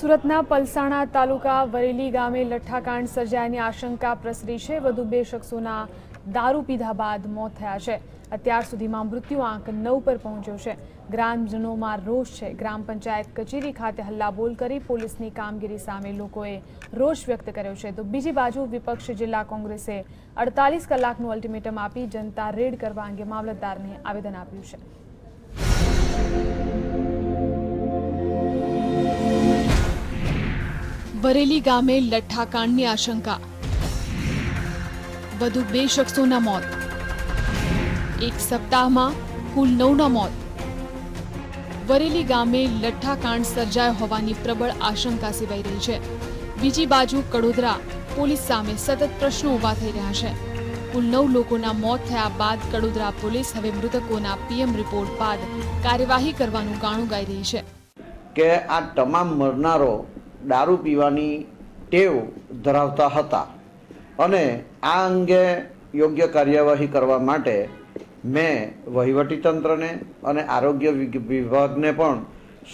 સુરતના પલસાણા તાલુકા વરેલી ગામે લઠ્ઠાકાંડ સર્જાયાની આશંકા પ્રસરી છે. વધુ બે શખ્સોના દારૂ પીધા બાદ મોત થયા છે. અત્યાર સુધીમાં મૃત્યુ આંક નવ પર પહોંચ્યો છે. ગ્રામજનોમાં રોષ છે. ગ્રામ પંચાયત કચેરી ખાતે હલ્લાબોલ કરી પોલીસની કામગીરી સામે લોકોએ રોષ વ્યક્ત કર્યો છે. તો બીજી બાજુ વિપક્ષ જિલ્લા કોંગ્રેસે અડતાલીસ કલાકનું અલ્ટિમેટમ આપી જનતા રેડ કરવા અંગે મામલતદારને આવેદન આપ્યું છે. બરેલી ગામે લઠ્ઠાકાંડની આશંકા. વધુ બે શખ્સોના મોત. એક સપ્તાહમાં કુલ નવના મોત. વરેલી ગામે લઠ્ઠાકાંડ સર્જાયો હોવાની પ્રબળ આશંકા સેવાઈ રહી છે. બીજી બાજુ કડોદરા પોલીસ સામે સતત પ્રશ્નો ઊભા થઈ રહ્યા છે. કુલ નવ લોકોના મોત થયા બાદ કડોદરા પોલીસ હવે મૃતકોના પીએમ રિપોર્ટ બાદ કાર્યવાહી કરવાનું ગાણું ગાઈ રહી છે. કે આ તમામ મરનારો દારૂ પીવાની ટેવ ધરાવતા હતા. અને આ અંગે યોગ્ય કાર્યવાહી કરવા માટે મેં વહીવટીતંત્રને અને આરોગ્ય વિભાગને પણ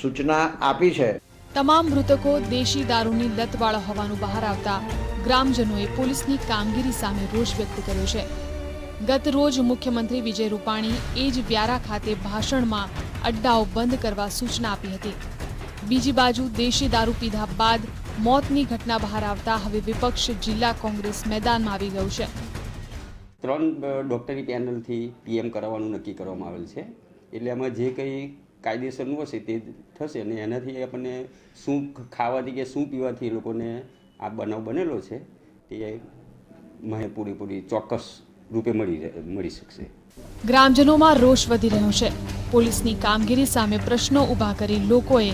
સૂચના આપી છે. તમામ મૃતકો દેશી દારૂની લતવાળા હોવાનું બહાર આવતા ગ્રામજનોએ પોલીસની કામગીરી સામે રોષ વ્યક્ત કર્યો છે. ગત રોજ મુખ્યમંત્રી વિજય રૂપાણી એ જ વ્યારા ખાતે ભાષણમાં અડ્ડાઓ બંધ કરવા સૂચના આપી હતી. બીજી બાજુ દેશી દારૂ પીધા બાદ મોતની ઘટના બહાર આવતા હવે વિપક્ષ જિલ્લા કોંગ્રેસ મેદાનમાં આવી ગયું છે. ત્રણ અ, ડૉક્ટરી પેનલથી પીએમ કરાવવાનું નક્કી કરવામાં આવેલ છે. એટલે એમાં જે કંઈ કાયદેસરનું હશે તે થશે અને એનાથી આપણને શું ખાવાથી કે શું પીવાથી એ લોકોને આ બનાવ બનેલો છે તે મને પૂરેપૂરી ચોક્કસ રૂપે મળી મળી શકશે. ગ્રામજનોમાં રોષ વધી રહ્યો છે. પોલીસની કામગીરી સામે પ્રશ્નો ઊભા કરી લોકોએ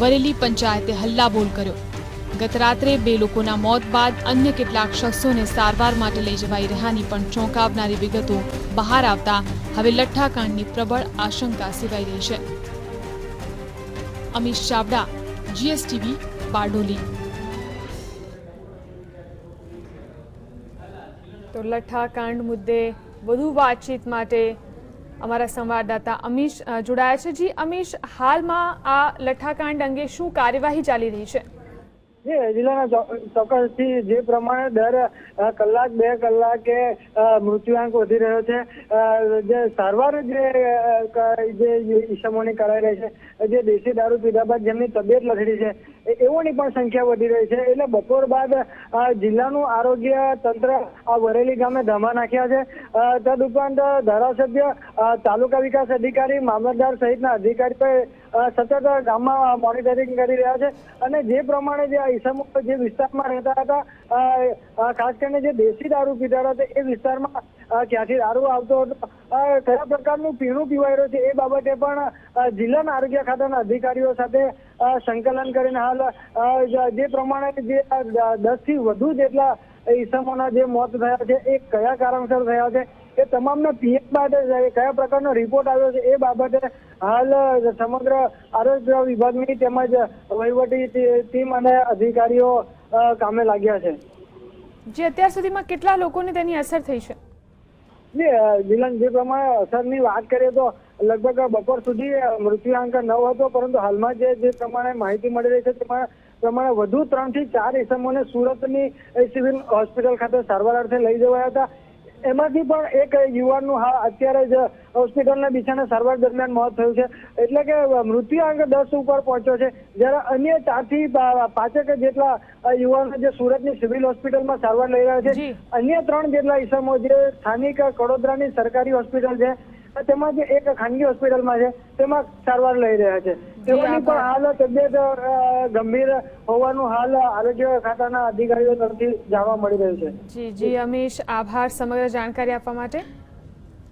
વરેલી પંચાયતે હલ્લાબોલ કર્યો. ગત રાત્રે બે લોકોના મોત બાદ અન્ય કેટલાક શખ્સોને સારવાર માટે લઈ જવાઈ રહ્યાની પણ ચોંકાવનારી વિગતો બહાર આવતા હવે લઠ્ઠાકાંડની પ્રબળ આશંકા સેવાઈ રહી છે. અમિત ચાવડા, જીએસટીવી, બારડોલી. તો લઠ્ઠાકાંડ મુદ્દે વધુ વાતચીત માટે અમારા સંવાદદાતા અમીશ જોડાયા છે. જી, અમીશ, હાલમાં આ લઠ્ઠાકાંડ અંગે શું કાર્યવાહી ચાલી રહી છે? જિલ્લાના ચોક્કસથી જે પ્રમાણે દર કલાક, બે કલાકે મૃત્યુઆંક વધી રહ્યો છે. જે સારવાર જે જે ઈસમોની કરાઈ રહી છે, જે દેશી દારૂ પીધા બાદ જેમની તબિયત લથડી છે એવોની પણ સંખ્યા વધી રહી છે. એટલે બપોર બાદ જિલ્લાનું આરોગ્ય તંત્ર આ વરેલી ગામે ધમા નાખ્યા છે. તદ તદુપરાંત ધારાસભ્ય તાલુકા વિકાસ અધિકારી, મામલતદાર સહિતના અધિકારી સતત ગામમાં મોનિટરિંગ કરી રહ્યા છે અને જે પ્રમાણે જે આ ઈસમો જે વિસ્તારમાં રહેતા હતા ખાસ કરીને જે દેશી દારૂ પીતા હતા એ વિસ્તારમાં ક્યાંથી દારૂ આવતો હતો કયા પ્રકારનું પીણું પીવાઈ રહ્યું છે એ બાબતે પણ જિલ્લાના આરોગ્ય ખાતાના અધિકારીઓ સાથે સંકલન કરીને હાલ જે પ્રમાણે જે દસથી વધુ જેટલા ઈસમોના જે મોત થયા છે, એ કયા કારણસર થયા છે એ તમામના પીએમ બાદ કયા પ્રકારનો રિપોર્ટ આવ્યો છે એ બાબતે હાલ સમગ્ર આરોગ્ય વિભાગની તેમજ વહીવટી ટીમ અને અધિકારીઓ કામે લાગ્યા છે. જે અત્યાર સુધીમાં કેટલા લોકોને તેની અસર થઈ છે? જે અ, જે પ્રમાણે અસરની વાત કરીએ તો લગભગ બપોર સુધી મૃત્યુઆંક નવ હતો પરંતુ હાલમાં જે જે પ્રમાણે માહિતી મળી રહી છે તેમાં પ્રમાણે વધુ ત્રણથી ચાર ઇસમોને સુરતની સિવિલ હોસ્પિટલ ખાતે સારવાર અર્થે લઈ જવાયા હતા. એમાંથી પણ એક યુવાનનું હા અત્યારે જ હોસ્પિટલના બિછાને સારવાર દરમિયાન મોત થયું છે. એટલે કે મૃત્યુઆંક દસ ઉપર પહોંચ્યો છે. જ્યારે અન્ય ચારથી પાંચેક જેટલા યુવાનો જે સુરતની સિવિલ હોસ્પિટલમાં સારવાર લઈ રહ્યા છે. અન્ય ત્રણ જેટલા ઈસમો જે સ્થાનિક કડોદરાની સરકારી હોસ્પિટલ છે. તેમાં જે એક ખાનગી હોસ્પિટલમાં છે તેમાં સારવાર લઈ રહ્યા છે. તેઓની પણ હાલ તબિયત ગંભીર હોવાનું હાલ આરોગ્ય ખાતાના અધિકારીઓ તરફથી જાણવા મળી રહ્યું છે. જી જી અમીશ આભાર સમગ્ર જાણકારી આપવા માટે.